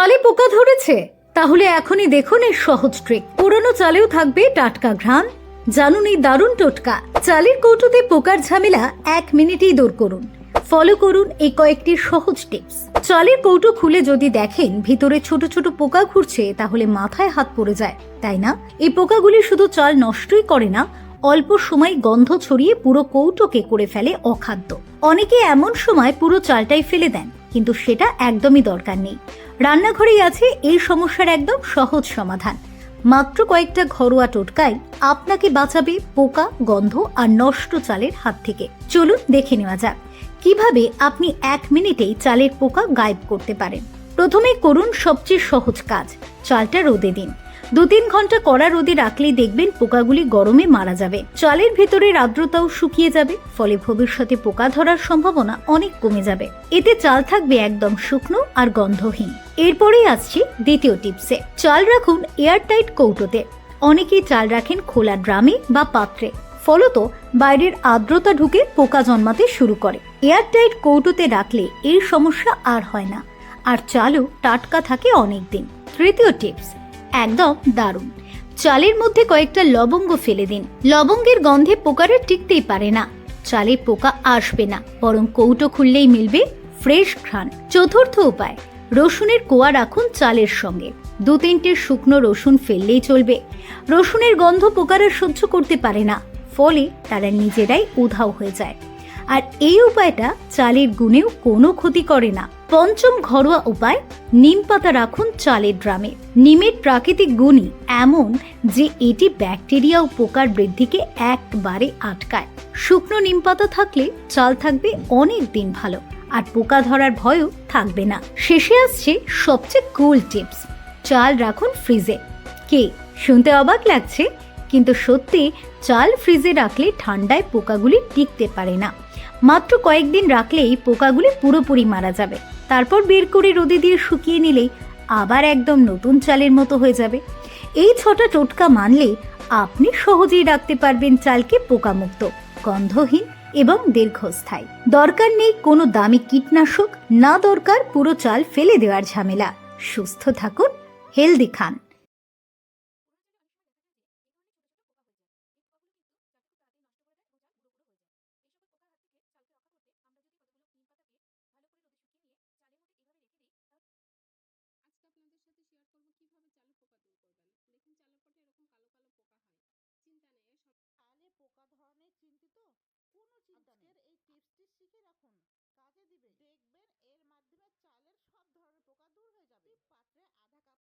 চালে পোকা ধরেছে? তাহলে এখনই দেখুন এই সহজ ট্রিক পুরনো চালেও থাকবে টাটকা ঘ্রাণ। জানুন এই দারুণ টোটকা। চালের কৌটোতে পোকার ঝামেলা এক মিনিটেই দূর করুন। ফলো করুন এই কয়েকটি সহজ টিপস চালের কৌটো খুলে যদি দেখেন ভিতরে ছোট ছোট পোকা ঘুরছে, তাহলে মাথায় হাত পড়ে যায়, তাই না? এই পোকাগুলি শুধু চাল নষ্টই করে না, অল্প সময় গন্ধ ছড়িয়ে পুরো কৌটোকে করে ফেলে অখাদ্য। অনেকে এমন সময় পুরো চালটাই ফেলে দেন। কিন্তু সেটা একদমই দরকার নেই। রান্নাঘরেই আছে এই সমস্যার একদম সহজ সমাধান। মাত্র কয়েকটা ঘরোয়া টোটকাই আপনাকে বাঁচাবে পোকা, গন্ধ আর নষ্ট চালের হাত থেকে। চলুন দেখে নেওয়া যাক কীভাবে আপনি এক মিনিটেই চালের পোকা গায়েব করতে পারেন। প্রথমে করুন সবচেয়ে সহজ কাজ, চালটা রোদে দিন। দু তিন ঘণ্টা কড়া রোদে রাখলেই দেখবেন পোকাগুলি গরমে মারা যাবে। চালের ভেতরের আর্দ্রতাও শুকিয়ে যাবে, ফলে ভবিষ্যতে পোকা ধরার সম্ভাবনা অনেক কমে যাবে। এতে চাল থাকবে একদম শুকনো আর গন্ধহীন। এরপরেই আসছি দ্বিতীয় টিপসে। চাল রাখুন এয়ারটাইট কৌটোতে। অনেকেই চাল রাখেন খোলা ড্রামে বা পাত্রে। ফলত বাইরের আর্দ্রতা ঢুকে পোকা জন্মাতে শুরু করে। এয়ারটাইট কৌটোতে রাখলে এই সমস্যা আর হয় না। আর চালও টাটকা থাকে অনেক দিন তৃতীয় টিপস। একদম দারুণ। চালের মধ্যে কয়েকটা লবঙ্গ ফেলে দিন। লবঙ্গের গন্ধে পোকারা টিকতেই পারে না। চালে পোকা আসবে না, বরং কৌটো খুললেই মিলবে ফ্রেশ ঘ্রাণ। চতুর্থ উপায়, রসুনের কোয়া রাখুন চালের সঙ্গে। দু তিনটে শুকনো রসুন ফেললেই চলবে। রসুনের গন্ধ পোকারা সহ্য করতে পারে না, ফলে তারা নিজেরাই উধাও হয়ে যায়। আর এই উপায়টা চালের গুণেও কোনো ক্ষতি করে না। পঞ্চম ঘরোয়া উপায়, নিম পাতা রাখুন চালের ড্রামে। নিমের প্রাকৃতিক গুণই এমন যে এটি ব্যাকটেরিয়া ও পোকার বৃদ্ধিকে একবারে আটকায়। শুকনো নিম পাতা থাকলে চাল থাকবে অনেক দিন ভালো, আর পোকা ধরার ভয়ও থাকবে না। শেষে আসছে সবচেয়ে কুল টিপস চাল রাখুন ফ্রিজে কে? শুনতে অবাক লাগছে, কিন্তু সত্যি চাল ফ্রিজে রাখলে ঠান্ডায় পোকাগুলি টিকতে পারে না। মাত্র কয়েকদিন রাখলেই পোকাগুলি পুরোপুরি মারা যাবে। তারপর বের করে রোদে দিয়ে শুকিয়ে নিলেই আবার একদম নতুন চালের মতো হয়ে যাবে। এই ছটা টোটকা মানলে আপনি সহজেই রাখতে পারবেন চালকে পোকামুক্ত, গন্ধহীন এবং দীর্ঘস্থায়ী। দরকার নেই কোনো দামি কীটনাশক, না দরকার পুরো চাল ফেলে দেওয়ার ঝামেলা। সুস্থ থাকুন, হেলদি খান আজকে আপনাদের সাথে শেয়ার করব কীভাবে চালের পোকা দূর করবেন দেখুন চালের পটে এরকম কালো কালো পোকা হয় চিন্তা নেই এর সব চালে পোকা ধরনের চিন্তিত? কোনো চিন্তা নেই। এই টিপসটি শিখে রাখুন।